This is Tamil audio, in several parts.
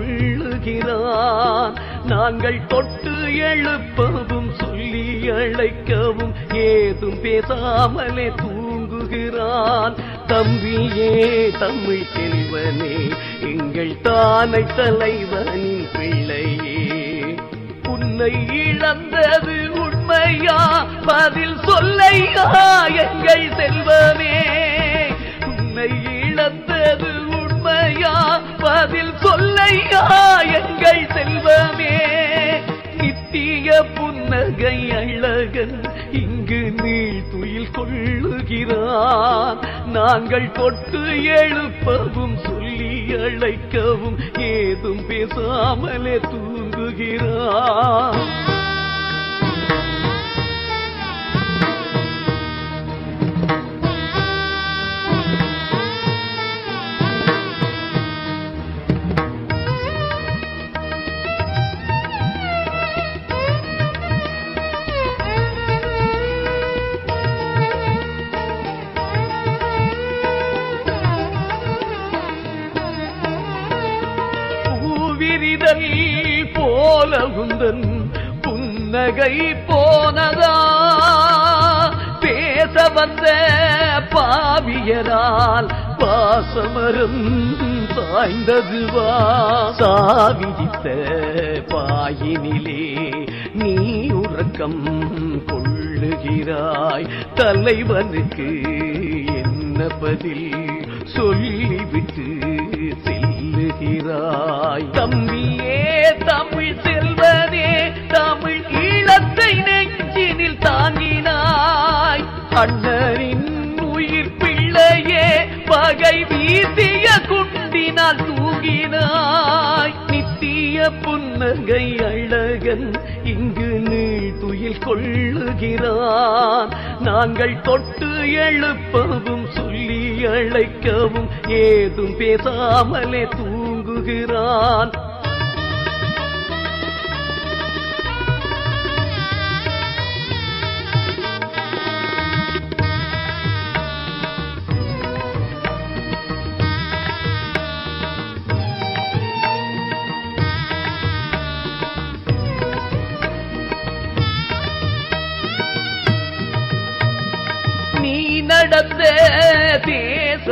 சொல்லுகிறான். நாங்கள் தொட்டு எழுப்பவும் சொல்லி அழைக்கவும் ஏதும் பேசாமலே தூங்குகிறான். தம்பியே தமிழ் செல்வனே எங்கள் தானை தலைவனின் பிள்ளையே. உன்னை இழந்தது உண்மையா? பதில் சொல்லையா எங்கள் செல்வமே உன்னை உண்மையா பதில் சொல்லையா? எங்கள் செல்வமே நித்திய புன்னகை அழகன் இங்கு நீள் துயில் கொள்ளுகிறான். நாங்கள் தொட்டு எழுப்பவும் சொல்லி அழைக்கவும் ஏதும் பேசாமலே தூங்குகிறான். கை போனதா? பேச வந்த பாவியரால் பாசமரும் சாய்ந்ததுவா சாவிதித்த பாயினிலே நீ உறக்கம் கொள்ளுகிறாய். தலைவனுக்கு என்ன பதில்? சொல்லிவிட்டு செல்லுகிறாய். தம் அண்ணரின் உயிர் பிள்ளையே பகை வீசிய குண்டினால் தூங்கினாய். நித்திய புன்னகை அழகன் இங்கு நீள் துயில் கொள்ளுகிறான். நாங்கள் தொட்டு எழுப்பவும் சொல்லி அழைக்கவும் ஏதும் பேசாமலே தூங்குகிறான்.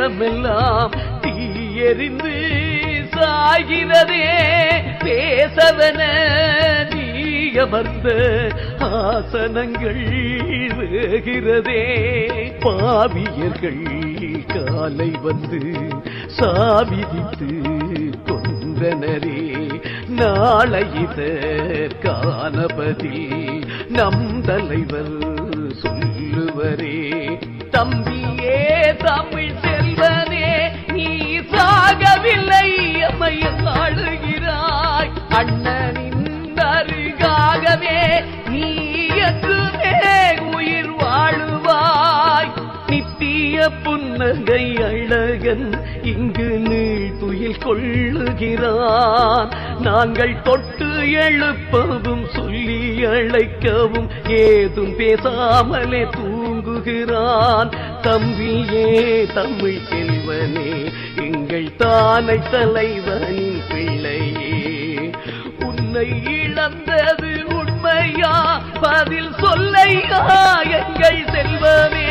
தேசமெல்லாம் தீயெறிந்து சாகிறதே தேசவன நீயமர்ந்த ஆசனங்கள் வேகிறதே. பாவியர்கள் காலை வந்து சாவிதித்து கொன்றனரே. நாளை காணபதி நம் தலைவர் சொல்லுவரே. தம்பியே தம்பி சாகவில்லை அம்மைய ஆளுகிறாய். அண்ணனின் அருகாகவே நீ என்றுமே உயிர் வாழுவாய். நித்திய புன்னகை அழகன் இங்கு நீள் துயில் கொள்ளுகிறான். நாங்கள் தொட்டு எழுப்பவும் சொல்லி அழைக்கவும் ஏதும் பேசாமலே தூங்குகிறான். தம்பியே தமிழ் இறைவனே எங்கள் தானை தலைவனின் பிள்ளையே. உன்னை இழந்தது உண்மையா? பதில் சொல்லையா எங்கள் செல்வமே?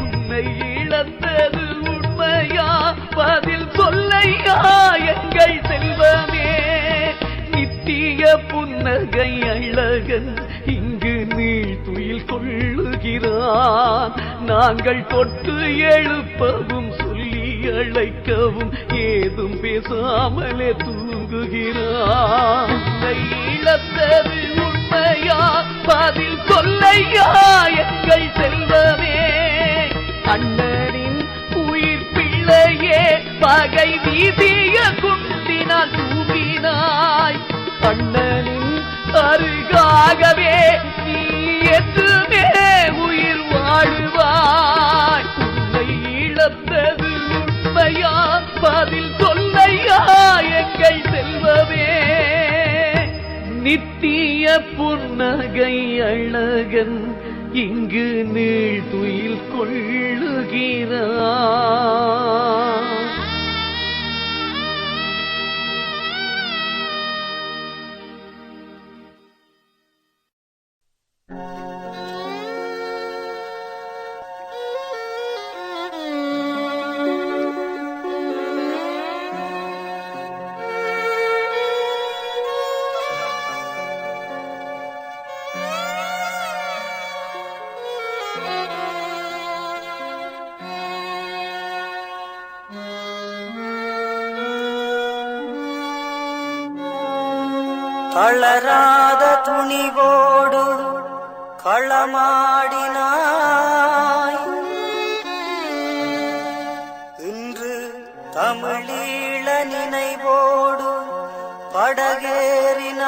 உன்னை இழந்தது உண்மையா? பதில் சொல்லையா எங்கள் செல்வமே? நித்திய புன்னகை அழகன் இங்கு நீள் துயில் கொள்ளுகிறான் நாங்கள் தொட்டு எழுப்பவும் சொல்லி அழைக்கவும் ஏதும் பேசாமலே தூங்குகிறான். இழந்தது உண்மையா? பதில் சொல்லையா? எங்கள் செல்வமே. அண்ணனின் உயிர் பிள்ளையே பகை வீதிய குண்டினால் தூங்கினாய் அண்ணனின் அருகாகவே வாழுவாய் உன்னை இழந்தது உண்மையா? பதில் சொல்லையா? எங்கள் செல்வமே. நித்திய புன்னகை அழகன் இங்கு நீள் துயில் கொள்ளுகிறான் களராத துணிவோடு களமாடினாய். இன்று தமிழீழ நினைவோடு படகேறினாய்.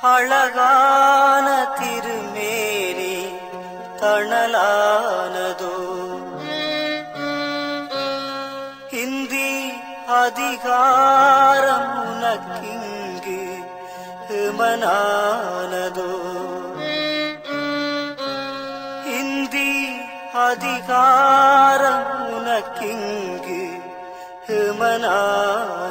அழகான அதிகாரம் உனக்கிங்கு மனானதோ இந்தி அதிகாரம் உனக்கிங்கு மனான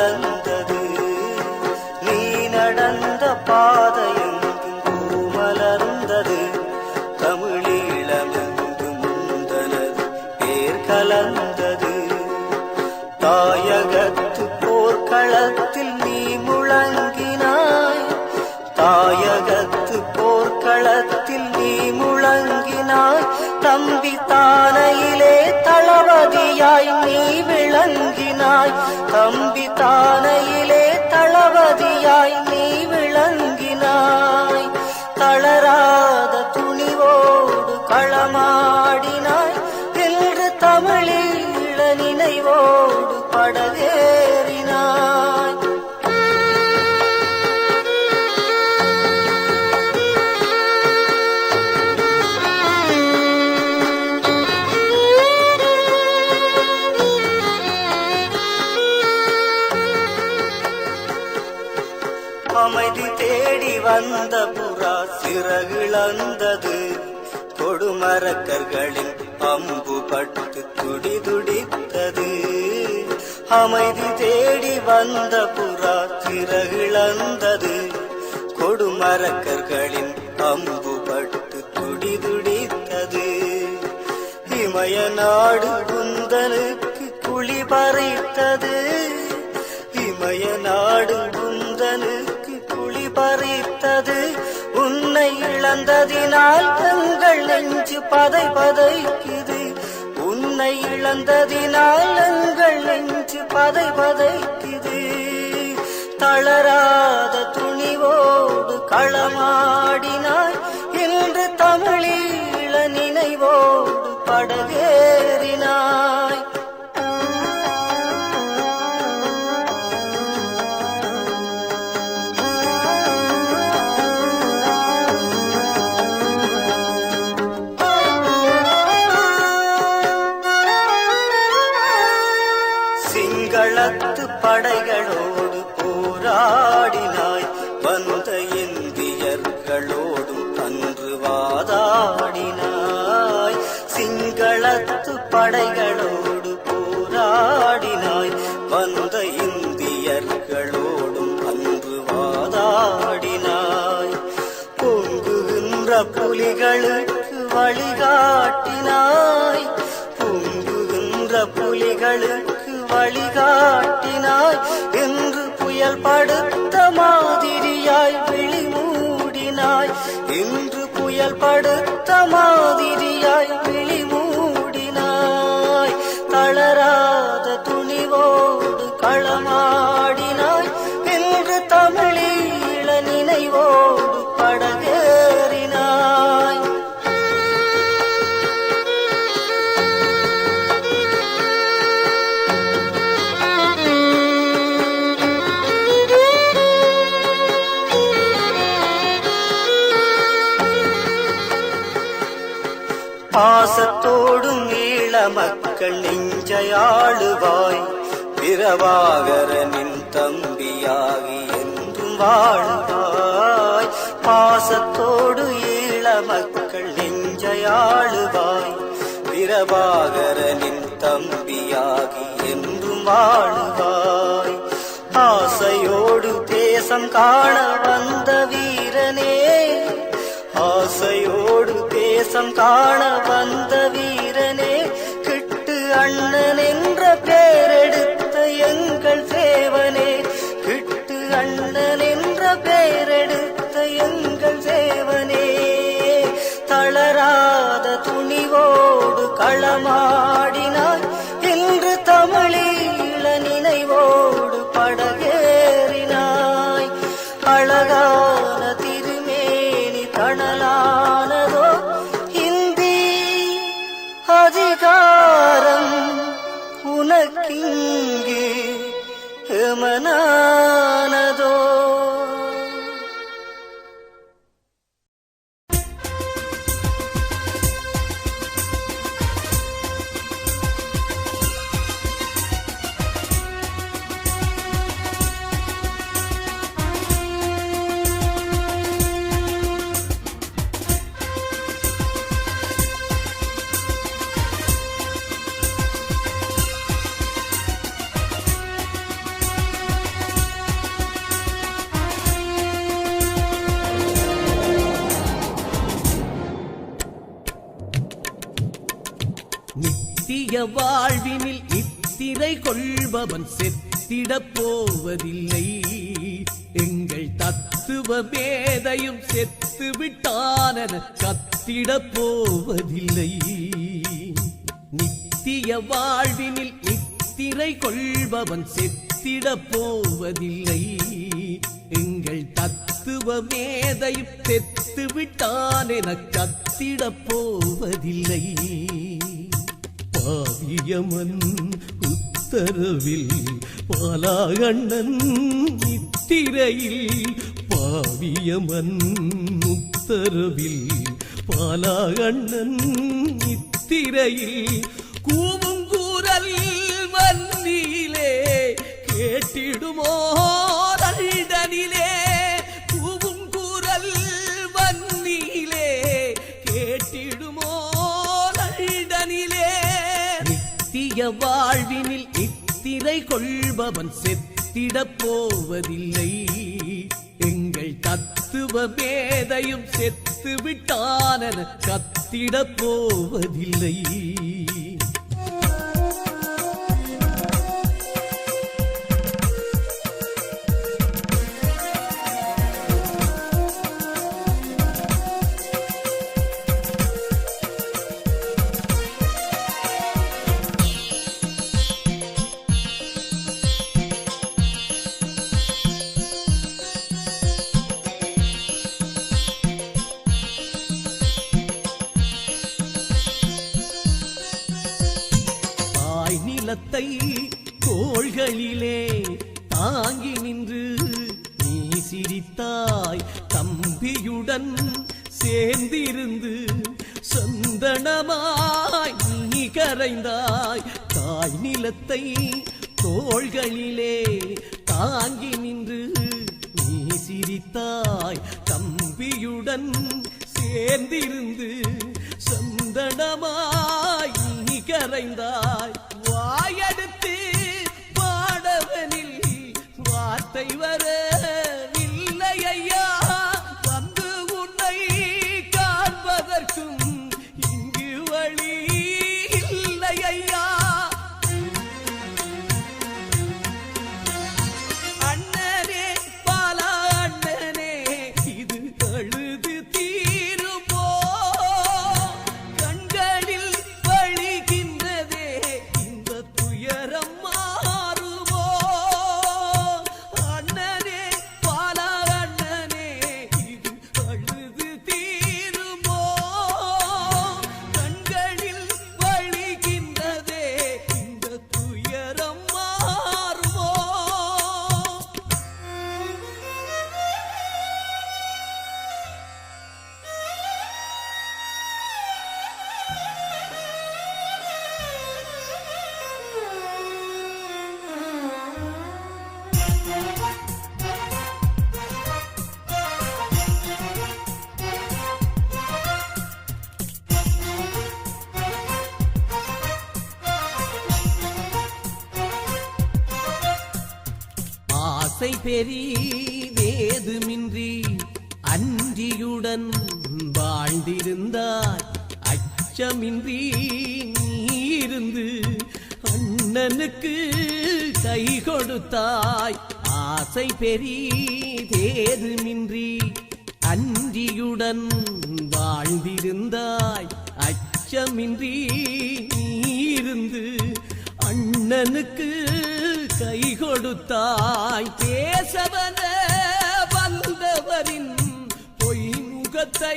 கலந்தது நீ நடந்த பாதையெங்கும் பூமலர்ந்தது தமிழீழமெங்கும் முந்தனது பேர் கலந்தது. தாயகத்து போர்க்களத்தில் நீ முழங்கினாய். தாயகத்து போர்க்களத்தில் நீ முழங்கினாய். தம்பி தானையிலே தளபதியாய் நீ விளங்கினாய். தம்பி தானையிலே தளபதியாய் நீ விளங்கினாய். தளராத துணிவோடு களமாடினாய். வந்த புறா சிறகிழந்தது. கொடுமரக்கர்களின் அம்பு பட்டு துடி துடித்தது அமைதி தேடி வந்த புறா சிறகிழந்தது. கொடுமரக்கர்களின் அம்பு பட்டு துடி துடித்தது இமய நாடு குந்தனுக்கு குழி பறித்தது. இமய நாடு குந்தனுக்கு பறித்தது. உன்னை இழந்ததினால் எங்கள் நெஞ்சு பதை பதைக்குது. உன்னை இழந்ததினால் எங்கள் நெஞ்சு பதை பதைக்குது. தளராத துணிவோடு களமாடினாய். இன்று தமிழீழ நினைவோடு படகேறினாய். படைகளோடு போராடினாய். வந்த இந்தியர்களோடும் அன்பு வாதாடினாய். பொங்குகின்ற புலிகளுக்கு வழிகாட்டினாய். பொங்குகின்ற புலிகளுக்கு வழிகாட்டினாய். என்று புயல் படுத்த மாதிரியாய் விழி மூடினாய் இன்று புயல் படுத்த மாதிரியாய் விழி பாசத்தோடும் ஈழ மக்கள் நெஞ்சையாளுவாய். பிரபாகரனின் தம்பியாகி என்றும் வாழ்வாய். பாசத்தோடு ஈழ மக்கள் நெஞ்சையாளுவாய். பிரபாகரனின் தம்பியாகி என்றும் வாழ்வாய். ஆசையோடு தேசம் காண வந்த வீரனே. ஆசையோடு தேசம் காண வந்த வீரனே கிட்டு அண்ணன் என்ற பேரெடுத்த எங்கள் சேவனே. கிட்டு அண்ணன் என்ற பேரெடுத்த எங்கள் சேவனே. தளராத துணிவோடு களமாடினாய் நித்திய வாழ்வினில் இத்திரை கொள்பவன் செத்திடப் போவதில்லை. எங்கள் தத்துவ மேதையும் செத்து விட்டானென கத்திடப் போவதில்லை. நித்திய வாழ்வினில் இத்திரை கொள்பவன் செத்திடப் போவதில்லை. எங்கள் தத்துவ மேதையும் செத்து விட்டானென கத்திடப் போவதில்லை. ஆவியமன் உத்தரவில் பாலாகண்ணன் நித்திரையில் பாவியமன் உத்தரவில் பாலாகண்ணன் நித்திரையில் கூவுங்கூரல் மன்னிலே கேட்டிடுமோ தண்டனிலே வாழ்வினில் இத்திரை கொள்பவன் செத்திடப் போவதில்லை. எங்கள் தத்துவ மேதையும் செத்து விட்டானென கத்திடப் போவதில்லை. நிலத்தை தோள்களிலே தாங்கி நின்று நீ சிரித்தாய். தம்பியுடன் சேர்ந்திருந்து சந்தனமாய் நீ கரைந்தாய். தாய் நிலத்தை பெரிதேதுமின்றி அன்றியுடன் வாழ்ந்திருந்தாய். அச்சமின்றி நீருந்து அண்ணனுக்கு கை கொடுத்தாய். ஆசை பெரிதேதுமின்றி அன்றியுடன் வாழ்ந்திருந்தாய். அச்சமின்றி நீருந்து அண்ணனுக்கு கொடுத்தாய். பேசவன வந்தவரின் பொய்முகத்தை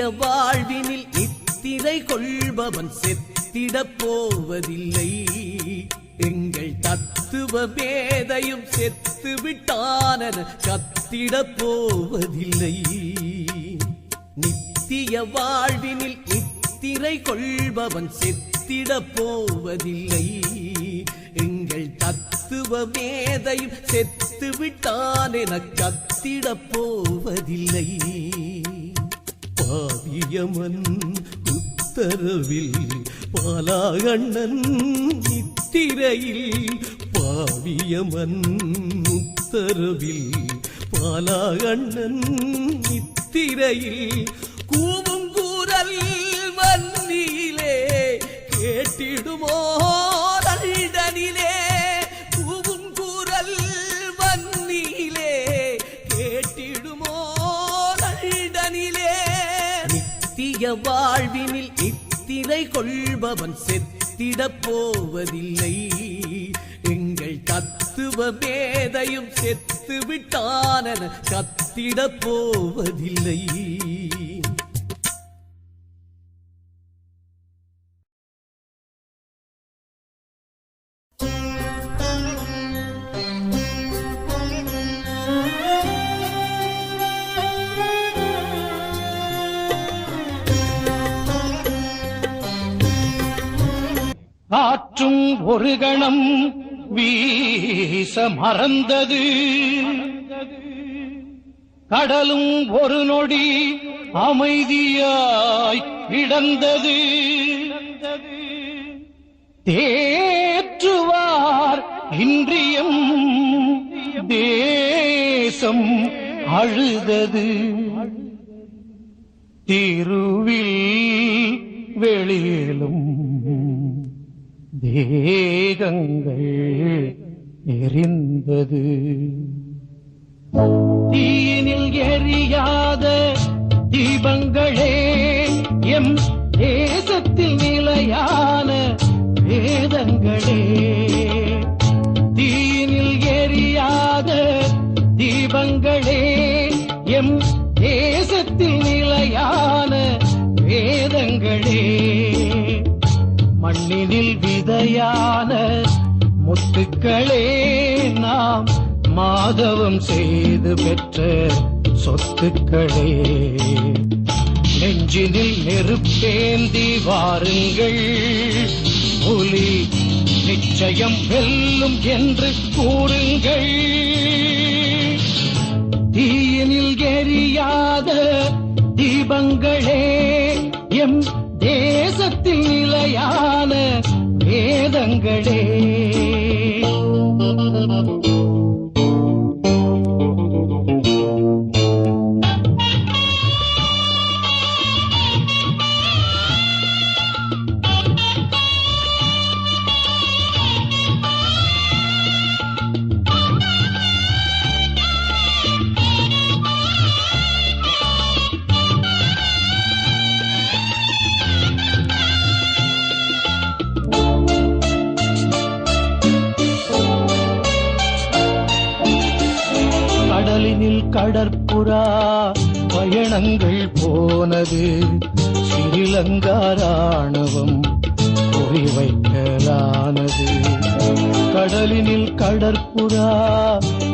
நித்திய வாழ்வினில் இத்திரை கொள்பவன் செத்திடப் போவதில்லை. எங்கள் தத்துவ மேதையும் செத்து விட்டான கத்திடப் போவதில்லை. நித்திய வாழ்வினில் இத்திரை கொள்பவன் செத்திடப் போவதில்லை. எங்கள் தத்துவ மேதையும் செத்து விட்டான் என கத்திடப் போவதில்லை. பாவியமன் உத்தரவில் பாலாகண்ணன் நித்திரையில் பாவியமன் உத்தரவில் பாலாகண்ணன் நித்திரையில் கூவும் கூறல் வன்னியிலே கேட்டிடுமோ? வாழ்வினில் இத்திரை கொள்பவன் செத்திடப் போவதில்லை. எங்கள் தத்துவ மேதையும் செத்து விட்டான கத்திடப் போவதில்லை. ஒரு கணம் வீச மறந்தது. கடலும் ஒரு நொடி அமைதியாய் கிடந்தது. தேற்றுவார் இன்றியம் தேசம் அழுதது. திருவில் வெளியிலும் தேகங்கள் எரிந்தது தீயினில் எரியாத தீபங்களே எம் தேசத்தில் நிலையான வேதங்களே. தீயினில் எரியாத தீபங்களே எம் தேசத்தில் நிலையான வேதங்களே. மக்களே நாம் மாதவம் செய்து பெற்ற சொத்துக்களே. நெஞ்சினில் நெருப்பேந்தி வாருங்கள். புலி நிச்சயம் வெல்லும் என்று கூறுங்கள். தீயினில் எரியாத தீபங்களே எம் தேசத்தில் நிலையான வேதங்களே. பயணங்கள் போனது. ஸ்ரீலங்கா ராணுவம் குறிவைக்கலானது. கடலினில் கடற்புறா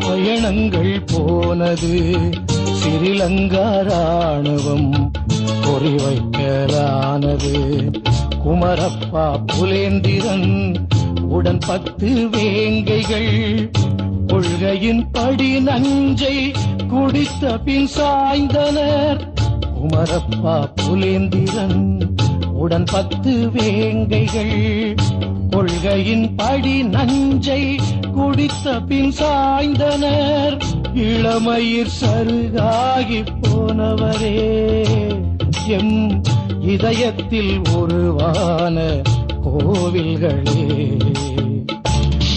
பயணங்கள் போனது. ஸ்ரீலங்கா ராணுவம் குறிவைக்கலானது. குமரப்பா புலேந்திரன் உடன் பத்து வேங்கைகள். கொள்கையின் படி நஞ்சை குடித்த பின் சாய்ந்தனர். குமரப்பா புலேந்திரன் உடன் பத்து வேங்கைகள். கொள்கையின் படி நஞ்சை குடித்த பின் சாய்ந்தனர். இளமயிர் சருகாகி போனவரே. எம் இதயத்தில் உருவான கோவில்களே.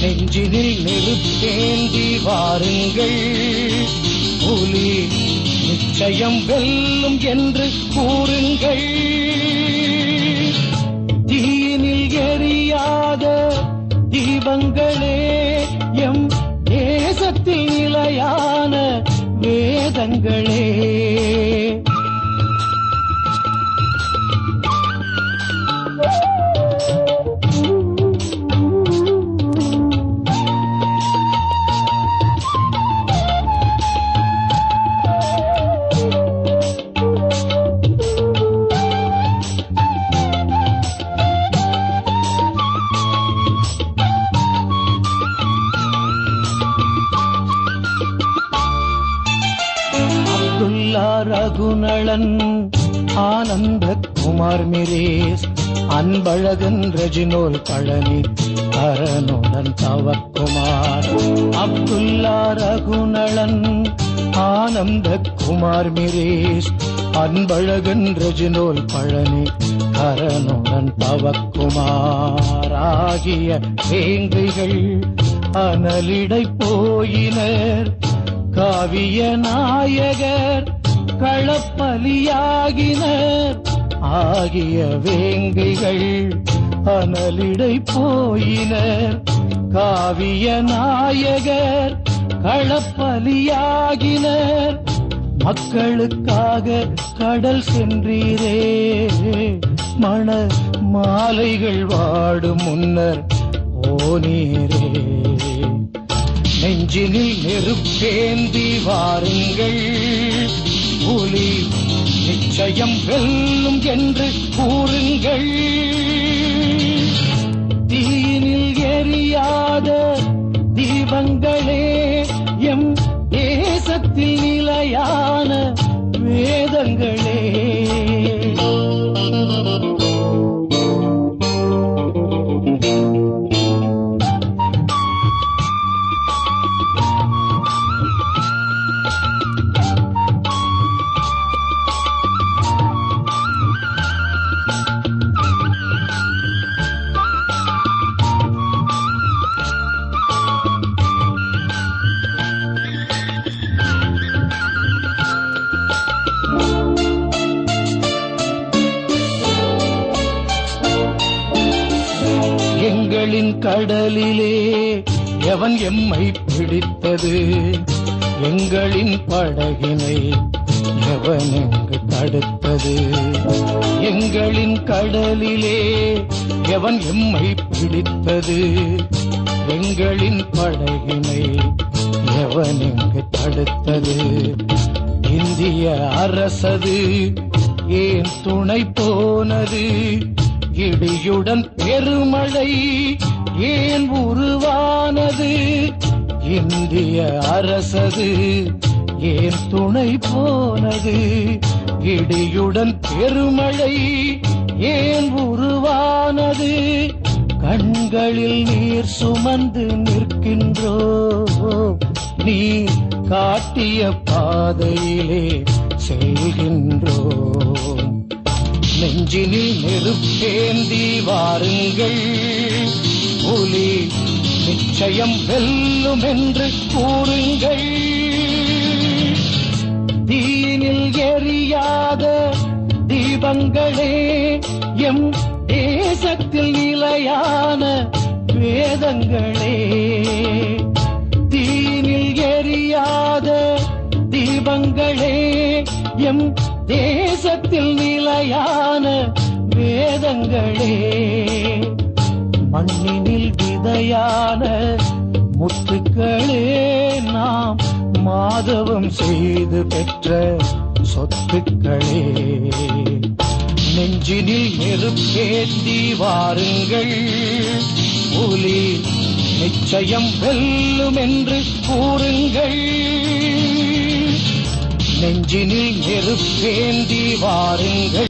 நெஞ்சினில் நெருப்பேந்தி வாருங்கள். புலி நிச்சயம் வெல்லும் என்று கூறுங்கள். தீயினில் எரியாத தீபங்களே எம் தேசத்தில் நிலையான வேதங்களே. அன்பழகன் ரெஜினோல் பழனி அரணுடன் தவக்குமார். அப்துல்லா ரகுநளன் ஆனந்த குமார் மிரேஷ். அன்பழகன் ரெஜினோல் பழனி கரனுடன் தவக்குமார். ஆகிய வேங்கைகள் அனலிடை போயினர். காவிய நாயகர் களப்பலியாகினர். ஆகிய வேங்கைகள் அனலிடை போயினர். காவிய நாயகர் களப்பலியாகினர். மக்களுக்காக கடல் சென்றீரே. மண மாலைகள் வாடும் முன்னர் ஓனீரே நெஞ்சினில் நெருப்பேந்தி வாருங்கள். புலி நிச்சயம் வெல்லும் என்று கூறுங்கள். தீயினில் எரியாத தீபங்களே எம் தேசத்தில் நிலையான வேதங்களே. எங்களின் படகினை தடுத்தது? இந்திய அரசது ஏன் துணை போனது? இடியுடன் பெருமழை ஏன் உருவானது? இந்திய அரசது ஏன் துணை போனது? இடியுடன் பெருமழை ஏன் உருவானது? கண்களில் நீர் சுமந்து நிற்கின்றோ? நீ காட்டிய பாதையிலே செல்கின்றோ? நெஞ்சினில் நெருப்பேந்தி வாருங்கள். புலி நிச்சயம் வெல்லும் என்று கூறுங்கள். தீனில் எரியாத தீபங்களே எம் தேசத்தில் நிலையான வேதங்களே. தீனில் எரியாத தீபங்களே எம் தேசத்தில் நிலையான வேதங்களே. மண்ணினில் விதையான முத்துக்களே நாம் மாதவம் செய்து பெற்ற சொத்துக்களே. நெஞ்சினில் நெருப்பேந்தி வாருங்கள். புலி நிச்சயம் வெல்லும் என்று கூறுங்கள். நெஞ்சினில் நெருப்பேந்தி வாருங்கள்.